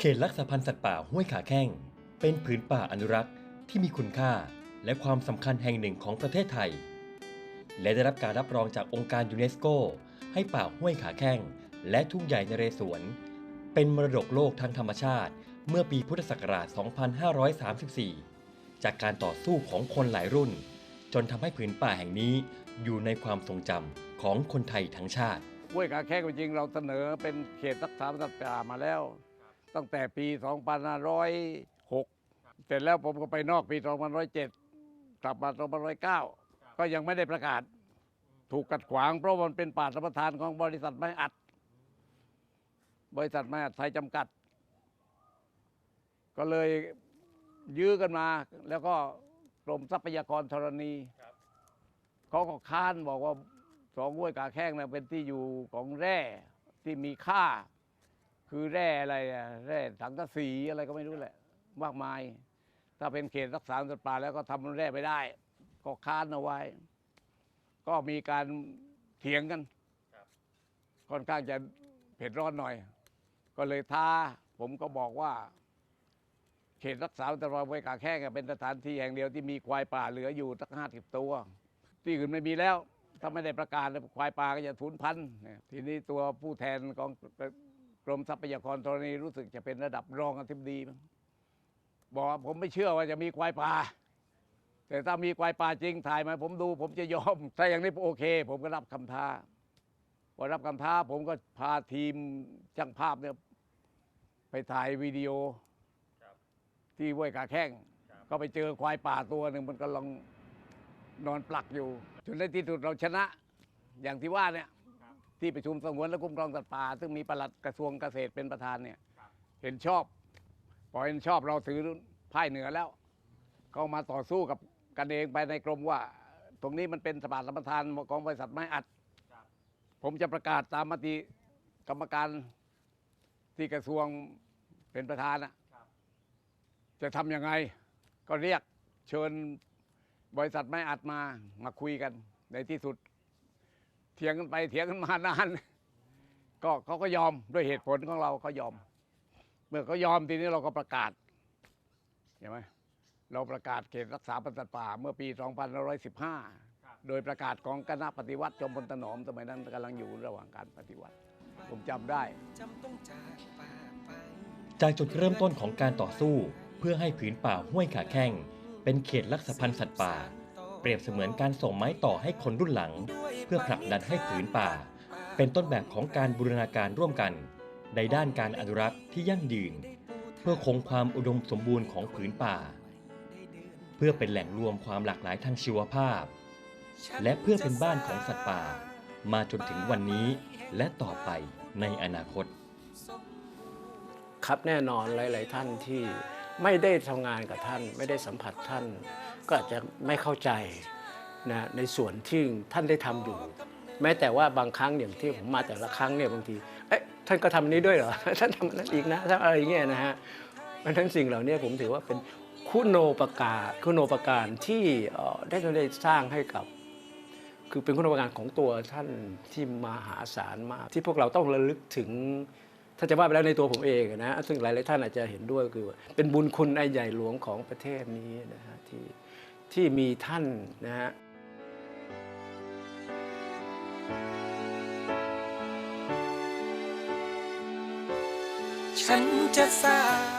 เขตรักษาพันธุ์สัตว์ป่าห้วยขาแข้ง เป็นผืนป่าอนุรักษ์ที่มีคุณค่าและความสำคัญแห่งหนึ่งของประเทศไทย และได้รับการรับรองจากองค์การยูเนสโก ให้ป่าห้วยขาแข้ง และทุ่งใหญ่นเรศวร เป็นมรดกโลกทางธรรมชาติ เมื่อปีพุทธศักราช 2534 จากการต่อสู้ของคนหลายรุ่น จนทำให้ผืนป่าแห่งนี้อยู่ในความทรงจำของคนไทยทั้งชาติห้วยขาแข้งจริงเราเสนอเป็นเขตรักษาพันธุ์สัตว์ป่ามาแล้ว ตั้งแต่ปี 2506 เสร็จแล้วผมก็ไปนอกปี 2507 กลับมา 2509 ก็ยังไม่ได้ประกาศ ถูกกัดขวางเพราะมันเป็นป่าสัมปทานของบริษัทไม้อัด บริษัทไม้อัดไทยจำกัด ก็เลยยื้อกันมา แล้วก็กรมทรัพยากรธรณีเขาก็ค้านบอกว่าสองห้วยกาแข้งนะเป็นที่อยู่ของแร่ที่มีค่า คือแร่อะไรอะแร่สังกะสีอะไรก็ไม่รู้แหละ มากมาย ถ้าเป็นเขตรักษาสัตว์ป่าแล้วก็ทำแร่ไม่ได้ ก็ค้านเอาไว้ ก็มีการเถียงกัน ค่อนข้างจะเผ็ดร้อนหน่อย ก็เลยท้าผมก็บอกว่า เขตรักษาพันธุ์สัตว์ป่าห้วยกาแข้งอะเป็นสถานที่แห่งเดียวที่มีควายป่าเหลืออยู่ตั้งห้าสิบตัว ที่อื่นไม่มีแล้ว ถ้าไม่ได้ประกาศควายป่าก็จะสูญพันธุ์ทีนี้ตัวผู้แทนของ รมทรัพยากรธรณีรู้สึกจะเป็นระดับรองอธิบดีมั้งบอกว่าผมไม่เชื่อว่าจะมีควายป่า แต่ถ้ามีควายป่าจริงถ่ายมาผมดูผมจะยอม ถ้าอย่างนี้โอเค ผมก็รับคำท้าพอรับคำท้าผมก็พาทีมช่างภาพเนี่ยไปถ่ายวิดีโอที่ห้วยกาแข้งก็ไปเจอควายป่าตัวหนึ่งมันกำลังนอนปลักอยู่จนในที่สุดเราชนะ อย่างที่ว่าเนี่ย ที่ประชุมสงวนและคุ้มครองสัตว์ป่าซึ่งมีปลัดกระทรวงเกษตรเป็นประธานเนี่ยเห็นชอบพอเห็นชอบเราถือพ่ายเหนือแล้วก็มาต่อสู้กับกันเองไปในกรมว่า ตรงนี้มันเป็นสภาสัมปทานของบริษัทไม้อัด ผมจะประกาศตามมติกรรมการที่กระทรวงเป็นประธานนะจะทำยังไง ก็เรียกเชิญบริษัทไม่อัดมามาคุยกัน ในที่สุด เถียงกันไปเถียงกันมานาน ก็เขาก็ยอมด้วยเหตุผลของเราเขายอม เมื่อเขายอมทีนี้เราก็ประกาศเห็นไหมเราประกาศเขตรักษาพันธุ์สัตว์ป่า เมื่อปี 2515 โดยประกาศของคณะปฏิวัติจอมพลถนอมสมัยนั้นกำลังอยู่ระหว่างการปฏิวัติ ผมจำได้ จากจากจุดเริ่มต้นของการต่อสู้ เพื่อให้ผืนป่าห้วยขาแข้ง เป็นเขตรักษาพันธุ์สัตว์ป่า เปรียบเสมือนการส่งไม้ต่อให้คนรุ่นหลัง เพื่อผลักดันให้ผืนป่า เป็นต้นแบบของการบูรณาการร่วมกัน ในด้านการอนุรักษ์ที่ยั่งยืน เพื่อคงความอุดมสมบูรณ์ของผืนป่า เพื่อเป็นแหล่งรวมความหลากหลายทางชีวภาพ และเพื่อเป็นบ้านของสัตว์ป่า มาจนถึงวันนี้และต่อไปในอนาคต ครับแน่นอนหลาย ๆ ท่านที่ ไม่ได้ทำงานกับท่าน ไม่ได้สัมผัสท่าน ก็อาจจะไม่เข้าใจนะในส่วนที่ท่านได้ทำอยู่ แม้แต่ว่าบางครั้งอย่างที่ผมมาแต่ละครั้งเนี่ยบางทีเอ๊ะท่านก็ทำนี้ด้วยเหรอท่านทำนั้นอีกนะท่านอะไรเงี้ยนะฮะเพราะฉะนั้นสิ่งเหล่านี้ผมถือว่าเป็นคุณโอปการคุณโอปการที่เอ่อได้ได้สร้างให้กับ คือเป็นคุณูปการของตัวท่านที่มหาศาลมาก ที่พวกเราต้องระลึกถึง ถ้าจะว่าไปแล้วในตัวผมเองนะซึ่งหลายๆท่านอาจจะเห็นด้วยคือว่าเป็นบุญคุณอันใหญ่หลวงของประเทศนี้นะฮะที่ที่มีท่านนะฮะฉันจะสร้าง